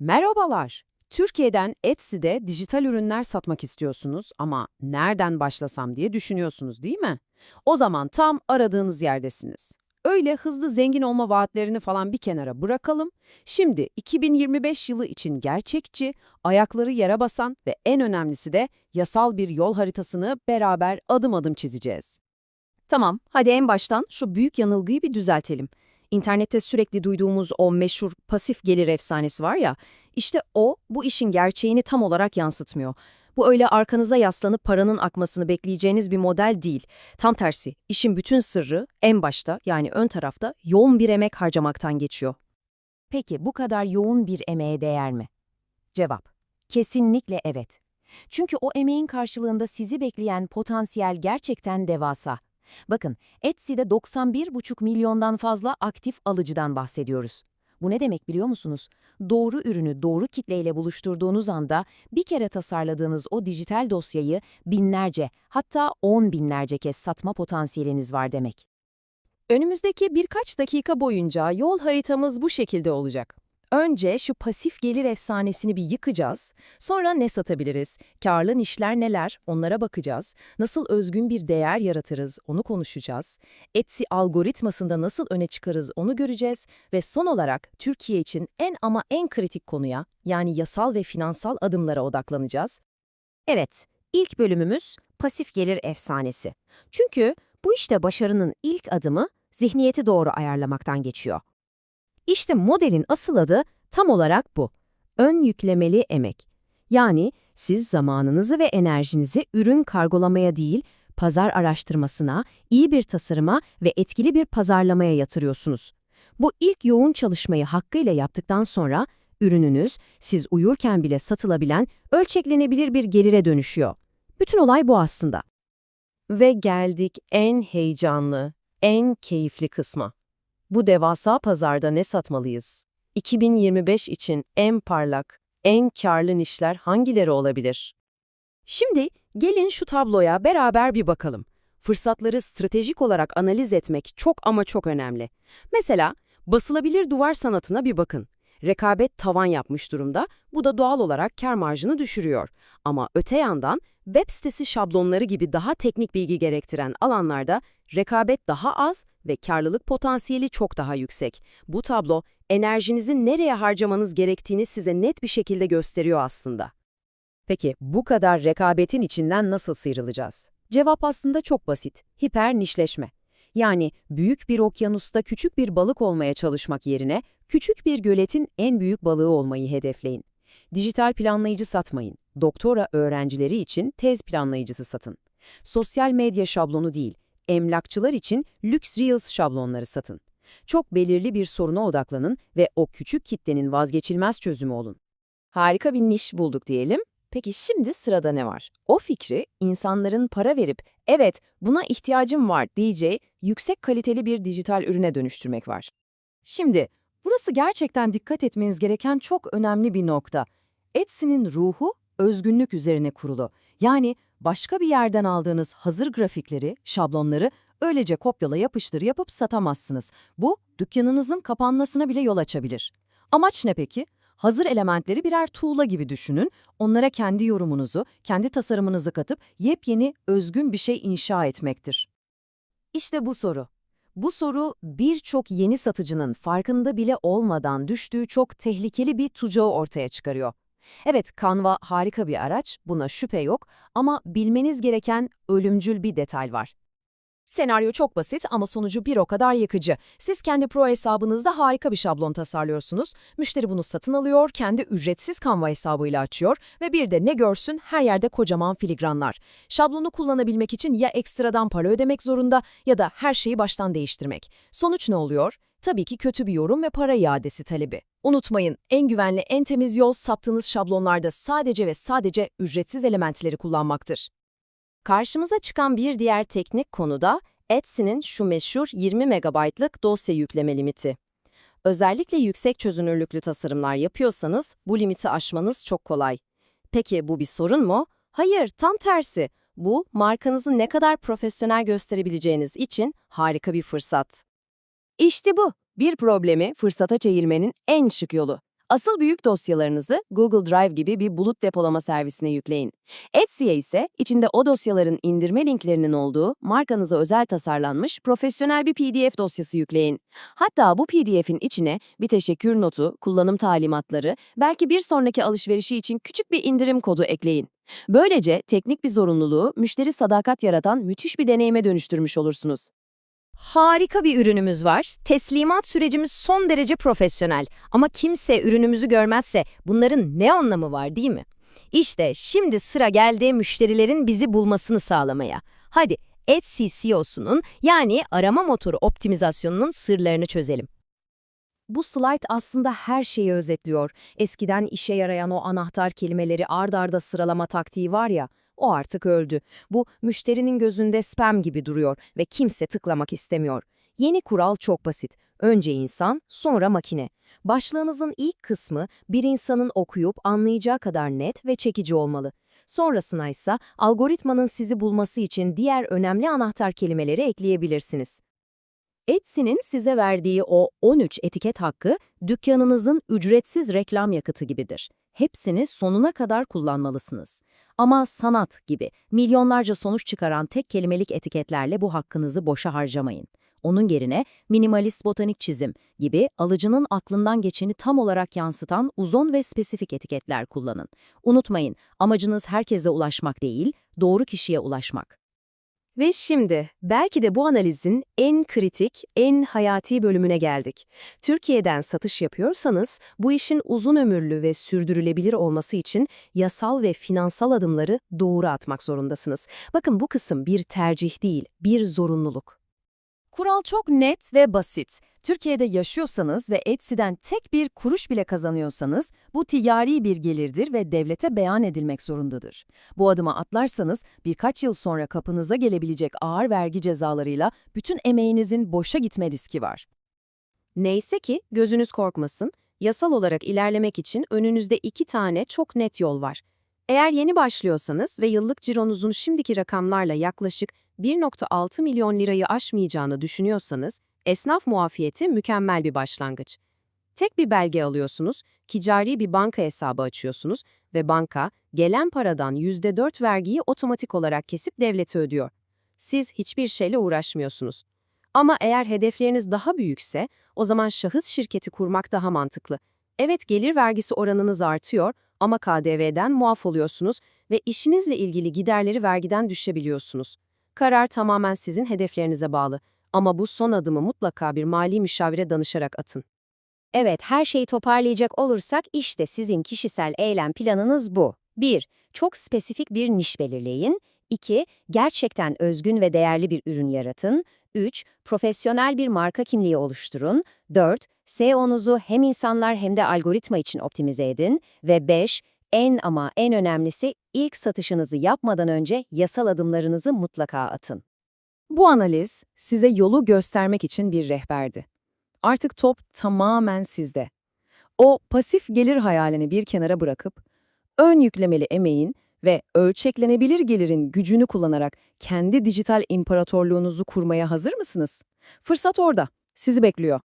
Merhabalar. Türkiye'den Etsy'de dijital ürünler satmak istiyorsunuz ama nereden başlasam diye düşünüyorsunuz değil mi? O zaman tam aradığınız yerdesiniz. Öyle hızlı zengin olma vaatlerini falan bir kenara bırakalım. Şimdi 2025 yılı için gerçekçi, ayakları yere basan ve en önemlisi de yasal bir yol haritasını beraber adım adım çizeceğiz. Tamam, hadi en baştan şu büyük yanılgıyı bir düzeltelim. İnternette sürekli duyduğumuz o meşhur pasif gelir efsanesi var ya, işte o bu işin gerçeğini tam olarak yansıtmıyor. Bu öyle arkanıza yaslanıp paranın akmasını bekleyeceğiniz bir model değil. Tam tersi, işin bütün sırrı en başta yani ön tarafta yoğun bir emek harcamaktan geçiyor. Peki bu kadar yoğun bir emeğe değer mi? Cevap: Kesinlikle evet. Çünkü o emeğin karşılığında sizi bekleyen potansiyel gerçekten devasa. Bakın, Etsy'de 91,5 milyondan fazla aktif alıcıdan bahsediyoruz. Bu ne demek biliyor musunuz? Doğru ürünü doğru kitleyle buluşturduğunuz anda bir kere tasarladığınız o dijital dosyayı binlerce hatta on binlerce kez satma potansiyeliniz var demek. Önümüzdeki birkaç dakika boyunca yol haritamız bu şekilde olacak. Önce şu pasif gelir efsanesini bir yıkacağız. Sonra ne satabiliriz? Karlı işler neler? Onlara bakacağız. Nasıl özgün bir değer yaratırız? Onu konuşacağız. Etsy algoritmasında nasıl öne çıkarız? Onu göreceğiz. Ve son olarak Türkiye için en ama en kritik konuya, yani yasal ve finansal adımlara odaklanacağız. Evet, ilk bölümümüz pasif gelir efsanesi. Çünkü bu işte başarının ilk adımı zihniyeti doğru ayarlamaktan geçiyor. İşte modelin asıl adı tam olarak bu. Ön yüklemeli emek. Yani siz zamanınızı ve enerjinizi ürün kargolamaya değil, pazar araştırmasına, iyi bir tasarıma ve etkili bir pazarlamaya yatırıyorsunuz. Bu ilk yoğun çalışmayı hakkıyla yaptıktan sonra ürününüz siz uyurken bile satılabilen, ölçeklenebilir bir gelire dönüşüyor. Bütün olay bu aslında. Ve geldik en heyecanlı, en keyifli kısma. Bu devasa pazarda ne satmalıyız? 2025 için en parlak, en karlı işler hangileri olabilir? Şimdi gelin şu tabloya beraber bir bakalım. Fırsatları stratejik olarak analiz etmek çok ama çok önemli. Mesela basılabilir duvar sanatına bir bakın. Rekabet tavan yapmış durumda, bu da doğal olarak kar marjını düşürüyor. Ama öte yandan web sitesi şablonları gibi daha teknik bilgi gerektiren alanlarda rekabet daha az ve karlılık potansiyeli çok daha yüksek. Bu tablo enerjinizi nereye harcamanız gerektiğini size net bir şekilde gösteriyor aslında. Peki bu kadar rekabetin içinden nasıl sıyrılacağız? Cevap aslında çok basit. Hiper nişleşme. Yani büyük bir okyanusta küçük bir balık olmaya çalışmak yerine küçük bir göletin en büyük balığı olmayı hedefleyin. Dijital planlayıcı satmayın. Doktora öğrencileri için tez planlayıcısı satın. Sosyal medya şablonu değil, emlakçılar için lüks Reels şablonları satın. Çok belirli bir soruna odaklanın ve o küçük kitlenin vazgeçilmez çözümü olun. Harika bir niş bulduk diyelim. Peki şimdi sırada ne var? O fikri insanların para verip evet buna ihtiyacım var diyeceği yüksek kaliteli bir dijital ürüne dönüştürmek var. Şimdi burası gerçekten dikkat etmeniz gereken çok önemli bir nokta. Etsy'nin ruhu özgünlük üzerine kurulu. Yani başka bir yerden aldığınız hazır grafikleri, şablonları öylece kopyala yapıştır yapıp satamazsınız. Bu dükkanınızın kapanmasına bile yol açabilir. Amaç ne peki? Hazır elementleri birer tuğla gibi düşünün, onlara kendi yorumunuzu, kendi tasarımınızı katıp yepyeni, özgün bir şey inşa etmektir. İşte bu soru. Bu soru birçok yeni satıcının farkında bile olmadan düştüğü çok tehlikeli bir tucağı ortaya çıkarıyor. Evet, Canva harika bir araç, buna şüphe yok ama bilmeniz gereken ölümcül bir detay var. Senaryo çok basit ama sonucu bir o kadar yakıcı. Siz kendi pro hesabınızda harika bir şablon tasarlıyorsunuz. Müşteri bunu satın alıyor, kendi ücretsiz Canva hesabıyla açıyor ve bir de ne görsün her yerde kocaman filigranlar. Şablonu kullanabilmek için ya ekstradan para ödemek zorunda ya da her şeyi baştan değiştirmek. Sonuç ne oluyor? Tabii ki kötü bir yorum ve para iadesi talebi. Unutmayın, en güvenli, en temiz yol sattığınız şablonlarda sadece ve sadece ücretsiz elementleri kullanmaktır. Karşımıza çıkan bir diğer teknik konu da Etsy'nin şu meşhur 20 MB'lık dosya yükleme limiti. Özellikle yüksek çözünürlüklü tasarımlar yapıyorsanız bu limiti aşmanız çok kolay. Peki bu bir sorun mu? Hayır, tam tersi. Bu, markanızı ne kadar profesyonel gösterebileceğiniz için harika bir fırsat. İşte bu, bir problemi fırsata çevirmenin en şık yolu. Asıl büyük dosyalarınızı Google Drive gibi bir bulut depolama servisine yükleyin. Etsy'ye ise içinde o dosyaların indirme linklerinin olduğu markanıza özel tasarlanmış profesyonel bir PDF dosyası yükleyin. Hatta bu PDF'in içine bir teşekkür notu, kullanım talimatları, belki bir sonraki alışverişi için küçük bir indirim kodu ekleyin. Böylece teknik bir zorunluluğu müşteri sadakat yaratan müthiş bir deneyime dönüştürmüş olursunuz. Harika bir ürünümüz var. Teslimat sürecimiz son derece profesyonel. Ama kimse ürünümüzü görmezse bunların ne anlamı var değil mi? İşte şimdi sıra geldi müşterilerin bizi bulmasını sağlamaya. Hadi Etsy CEO'sunun yani arama motoru optimizasyonunun sırlarını çözelim. Bu slide aslında her şeyi özetliyor. Eskiden işe yarayan o anahtar kelimeleri ard arda sıralama taktiği var ya, o artık öldü. Bu müşterinin gözünde spam gibi duruyor ve kimse tıklamak istemiyor. Yeni kural çok basit. Önce insan, sonra makine. Başlığınızın ilk kısmı bir insanın okuyup anlayacağı kadar net ve çekici olmalı. Sonrasına ise algoritmanın sizi bulması için diğer önemli anahtar kelimeleri ekleyebilirsiniz. Etsy'nin size verdiği o 13 etiket hakkı dükkanınızın ücretsiz reklam yakıtı gibidir. Hepsini sonuna kadar kullanmalısınız. Ama sanat gibi milyonlarca sonuç çıkaran tek kelimelik etiketlerle bu hakkınızı boşa harcamayın. Onun yerine minimalist botanik çizim gibi alıcının aklından geçeni tam olarak yansıtan uzun ve spesifik etiketler kullanın. Unutmayın, amacınız herkese ulaşmak değil, doğru kişiye ulaşmak. Ve şimdi belki de bu analizin en kritik, en hayati bölümüne geldik. Türkiye'den satış yapıyorsanız bu işin uzun ömürlü ve sürdürülebilir olması için yasal ve finansal adımları doğru atmak zorundasınız. Bakın bu kısım bir tercih değil, bir zorunluluk. Kural çok net ve basit. Türkiye'de yaşıyorsanız ve Etsy'den tek bir kuruş bile kazanıyorsanız bu ticari bir gelirdir ve devlete beyan edilmek zorundadır. Bu adıma atlarsanız birkaç yıl sonra kapınıza gelebilecek ağır vergi cezalarıyla bütün emeğinizin boşa gitme riski var. Neyse ki gözünüz korkmasın, yasal olarak ilerlemek için önünüzde iki tane çok net yol var. Eğer yeni başlıyorsanız ve yıllık cironuzun şimdiki rakamlarla yaklaşık 1.6 milyon lirayı aşmayacağını düşünüyorsanız, esnaf muafiyeti mükemmel bir başlangıç. Tek bir belge alıyorsunuz, ticari bir banka hesabı açıyorsunuz ve banka gelen paradan %4 vergiyi otomatik olarak kesip devlete ödüyor. Siz hiçbir şeyle uğraşmıyorsunuz. Ama eğer hedefleriniz daha büyükse, o zaman şahıs şirketi kurmak daha mantıklı. Evet gelir vergisi oranınız artıyor ama KDV'den muaf oluyorsunuz ve işinizle ilgili giderleri vergiden düşebiliyorsunuz. Karar tamamen sizin hedeflerinize bağlı ama bu son adımı mutlaka bir mali müşavire danışarak atın. Evet, her şeyi toparlayacak olursak işte sizin kişisel eylem planınız bu. 1. Çok spesifik bir niş belirleyin. 2. Gerçekten özgün ve değerli bir ürün yaratın. 3. Profesyonel bir marka kimliği oluşturun. 4. SEO'nuzu hem insanlar hem de algoritma için optimize edin. Ve 5. En ama en önemlisi ilk satışınızı yapmadan önce yasal adımlarınızı mutlaka atın. Bu analiz size yolu göstermek için bir rehberdi. Artık top tamamen sizde. O pasif gelir hayalini bir kenara bırakıp, ön yüklemeli emeğin ve ölçeklenebilir gelirin gücünü kullanarak kendi dijital imparatorluğunuzu kurmaya hazır mısınız? Fırsat orada, sizi bekliyor.